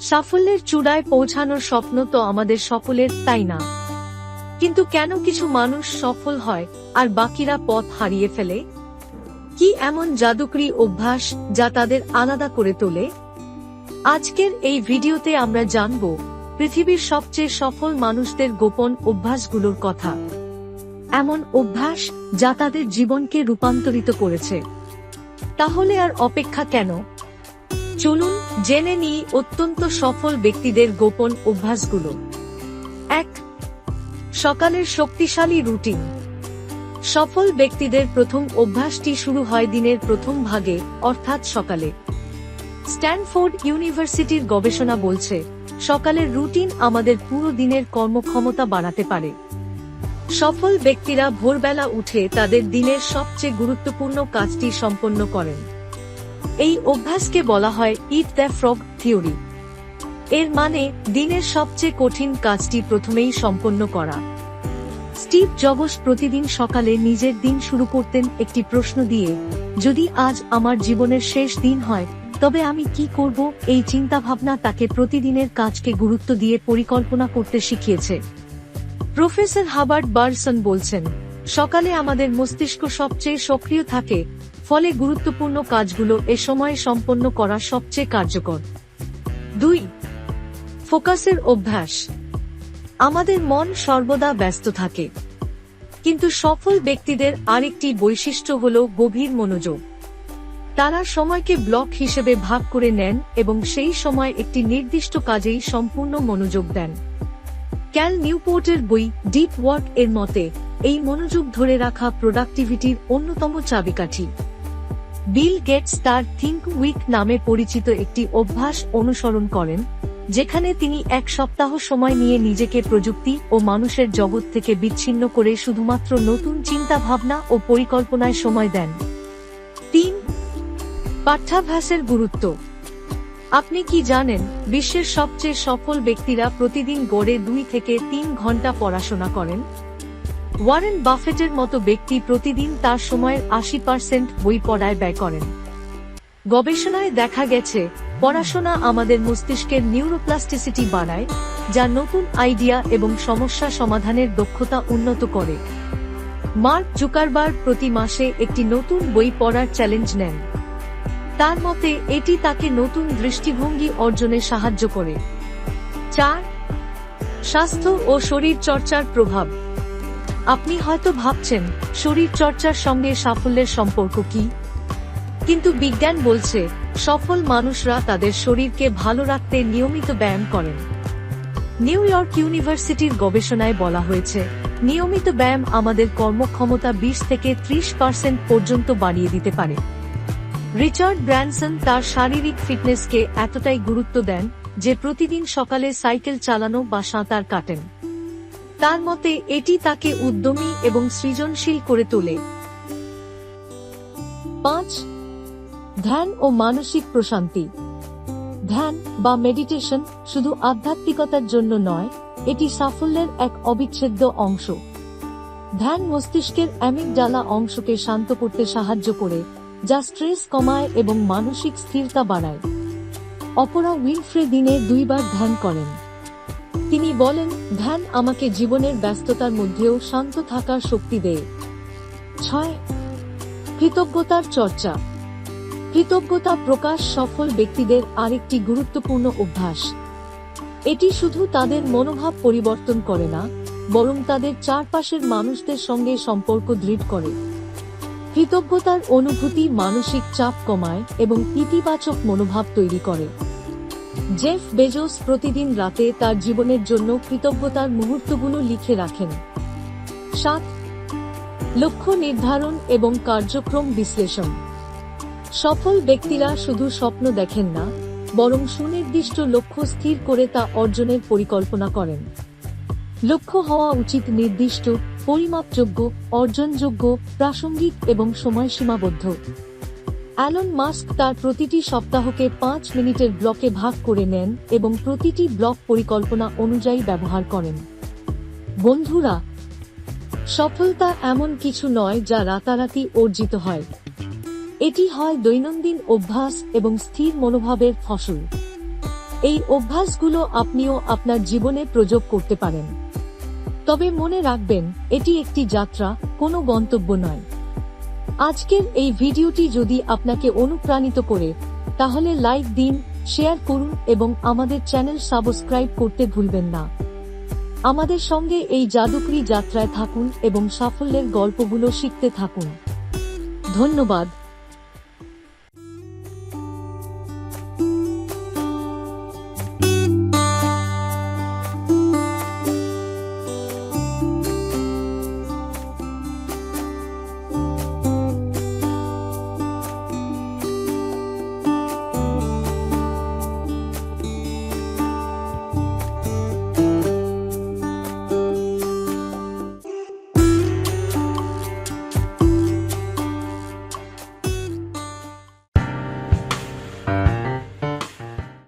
সাফল্যের চূড়ায় পৌঁছানোর স্বপ্ন তো আমাদের সকলের, তাই না? কিন্তু কেন কিছু মানুষ সফল হয় আর বাকিরা পথ হারিয়ে ফেলে? কি এমন জাদুকরি অভ্যাস যা তাদের আলাদা করে তোলে? আজকের এই ভিডিওতে আমরা জানব পৃথিবীর সবচেয়ে সফল মানুষদের গোপন অভ্যাসগুলোর কথা। এমন অভ্যাস যা তাদের জীবনকে রূপান্তরিত করেছে। তাহলে আর অপেক্ষা কেন? চলুন জেনে নিই অত্যন্ত সফল ব্যক্তিদের গোপন অভ্যাসগুলো। এক, সকালের শক্তিশালী রুটিন। সফল ব্যক্তিদের প্রথম অভ্যাসটি শুরু হয় দিনের প্রথম ভাগে, অর্থাৎ সকালে। স্ট্যানফোর্ড ইউনিভার্সিটির গবেষণা বলছে, সকালের রুটিন আমাদের পুরো দিনের কর্মক্ষমতা বাড়াতে পারে। সফল ব্যক্তিরা ভোরবেলা উঠে তাদের দিনের সবচেয়ে গুরুত্বপূর্ণ কাজটি সম্পন্ন করেন। এই অভ্যাসকে বলা হয় ইট দ্য ফ্রগ থিওরি এর মানে দিনের সবচেয়ে কঠিন কাজটি প্রথমেই সম্পন্ন করা। স্টিভ জগস প্রতিদিন সকালে নিজের দিন শুরু করতেন একটি প্রশ্ন দিয়ে, যদি আজ আমার জীবনের শেষ দিন হয়, তবে আমি কি করব? এই চিন্তাভাবনা তাকে প্রতিদিনের কাজকে গুরুত্ব দিয়ে পরিকল্পনা করতে শিখিয়েছে। প্রফেসর হাবার্ট বার্সন বলছেন, সকালে আমাদের মস্তিষ্ক সবচেয়ে সক্রিয় থাকে, ফলে গুরুত্বপূর্ণ কাজগুলো এ সময়ে সম্পন্ন করা সবচেয়ে কার্যকর। দুই, ফোকাসের অভ্যাস। আমাদের মন সর্বদা ব্যস্ত থাকে। কিন্তু সফল ব্যক্তিদের আরেকটি বৈশিষ্ট্য হল গভীর মনোযোগ। তারা সময়কে ব্লক হিসেবে ভাগ করে নেন এবং সেই সময় একটি নির্দিষ্ট কাজেই সম্পূর্ণ মনোযোগ দেন। ক্যাল নিউপোর্টের বই ডিপ ওয়ার্ক এর মতে, এই মনোযোগ ধরে রাখা প্রোডাক্টিভিটির অন্যতম চাবিকাঠি। বিল গেটস তার থিঙ্ক উইক নামে পরিচিত একটি অভ্যাস অনুসরণ করেন, যেখানে তিনি এক সপ্তাহ সময় নিয়ে নিজেকে প্রযুক্তি ও মানুষের জগৎ থেকে বিচ্ছিন্ন করে শুধুমাত্র নতুন চিন্তা ভাবনা ও পরিকল্পনায় সময় দেন। তিন, পাঠ্যাভ্যাসের গুরুত্ব। আপনি কি জানেন, বিশ্বের সবচেয়ে সফল ব্যক্তিরা প্রতিদিন গড়ে দুই থেকে তিন ঘণ্টা পড়াশোনা করেন? ওয়ারেন বাফেটের মতো ব্যক্তি প্রতিদিন তার সময়ের আশি পার্সেন্ট বই পড়ায় ব্যয় করেন। গবেষণায় দেখা গেছে, পড়াশোনা আমাদের মস্তিষ্কের নিউরোপ্লাস্টিসিটি বাড়ায়, যা নতুন আইডিয়া এবং সমস্যা সমাধানের দক্ষতা উন্নত করে। মার্ক জুকারবার প্রতি মাসে একটি নতুন বই পড়ার চ্যালেঞ্জ নেন। তার মতে, এটি তাকে নতুন দৃষ্টিভঙ্গি অর্জনে সাহায্য করে। চার, স্বাস্থ্য ও শরীর চর্চার প্রভাব। আপনি হয়তো ভাবছেন শরীর চর্চার সঙ্গে সাফল্যের সম্পর্ক কি? কিন্তু বিজ্ঞান বলছে, সফল মানুষরা তাদের শরীরকে ভালো রাখতে নিয়মিত ব্যায়াম করেন। নিউ ইয়র্ক ইউনিভার্সিটির গবেষণায় বলা হয়েছে, নিয়মিত ব্যায়াম আমাদের কর্মক্ষমতা বিশ থেকে ত্রিশ পার্সেন্ট পর্যন্ত বাড়িয়ে দিতে পারে। রিচার্ড ব্র্যানসন তার শারীরিক ফিটনেসকে এতটাই গুরুত্ব দেন যে প্রতিদিন সকালে সাইকেল চালানো বা সাঁতার কাটেন। তার মতে, এটি তাকে উদ্যমী এবং সৃজনশীল করে তোলে। পাঁচ, ধ্যান ও মানসিক প্রশান্তি। ধ্যান বা মেডিটেশন শুধু আধ্যাত্মিকতার জন্য নয়, এটি সাফল্যের এক অবিচ্ছেদ্য অংশ। ধ্যান মস্তিষ্কের অ্যামিকডালা অংশকে শান্ত করতে সাহায্য করে। যা স্ট্রেস কমায় এবং মানসিক স্থিরতা বাড়ায়। অপরা উইনফ্রে দিনে দুইবার ধ্যান করেন। তিনি বলেন, ধ্যান আমাকে জীবনের ব্যস্ততার মধ্যেও শান্ত থাকার শক্তি দেয়। ছয়, কৃতজ্ঞতার চর্চা। কৃতজ্ঞতা প্রকাশ সফল ব্যক্তিদের আরেকটি গুরুত্বপূর্ণ অভ্যাস। এটি শুধু তাদের মনোভাব পরিবর্তন করে না, বরং তাদের চারপাশের মানুষদের সঙ্গে সম্পর্ক দৃঢ় করে। কৃতজ্ঞতার অনুভূতি মানসিক চাপ কমায় এবং ইতিবাচক মনোভাব তৈরি করে। জেফ বেজোস প্রতিদিন রাতে তার জীবনের জন্য কৃতজ্ঞতার মুহূর্তগুলো লিখে রাখেন। সাত, লক্ষ্য নির্ধারণ এবং কার্যক্রম বিশ্লেষণ। সফল ব্যক্তিরা শুধু স্বপ্ন দেখেন না, বরং সুনির্দিষ্ট লক্ষ্য স্থির করে তা অর্জনের পরিকল্পনা করেন। লক্ষ্য হওয়া উচিত নির্দিষ্ট, পরিমাপযোগ্য, অর্জনযোগ্য, প্রাসঙ্গিক এবং সময়সীমাবদ্ধ অ্যালন মাস্ক তার প্রতিটি সপ্তাহকে পাঁচ মিনিটের ব্লকে ভাগ করে নেন এবং প্রতিটি ব্লক পরিকল্পনা অনুযায়ী ব্যবহার করেন। বন্ধুরা, সফলতা এমন কিছু নয় যা রাতারাতি অর্জিত হয়। এটি হয় দৈনন্দিন অভ্যাস এবং স্থির মনোভাবের ফসল। এই অভ্যাসগুলো আপনিও আপনার জীবনে প্রযোগ করতে পারেন। তবে মনে রাখবেন, এটি একটি যাত্রা, কোনো গন্তব্য নয়। আজকের এই ভিডিওটি যদি আপনাকে অনুপ্রাণিত করে, তাহলে লাইক দিন, শেয়ার করুন এবং আমাদের চ্যানেল সাবস্ক্রাইব করতে ভুলবেন না। আমাদের সঙ্গে এই জাদুকরি যাত্রায় থাকুন এবং সাফল্যের গল্পগুলো শিখতে থাকুন। ধন্যবাদ।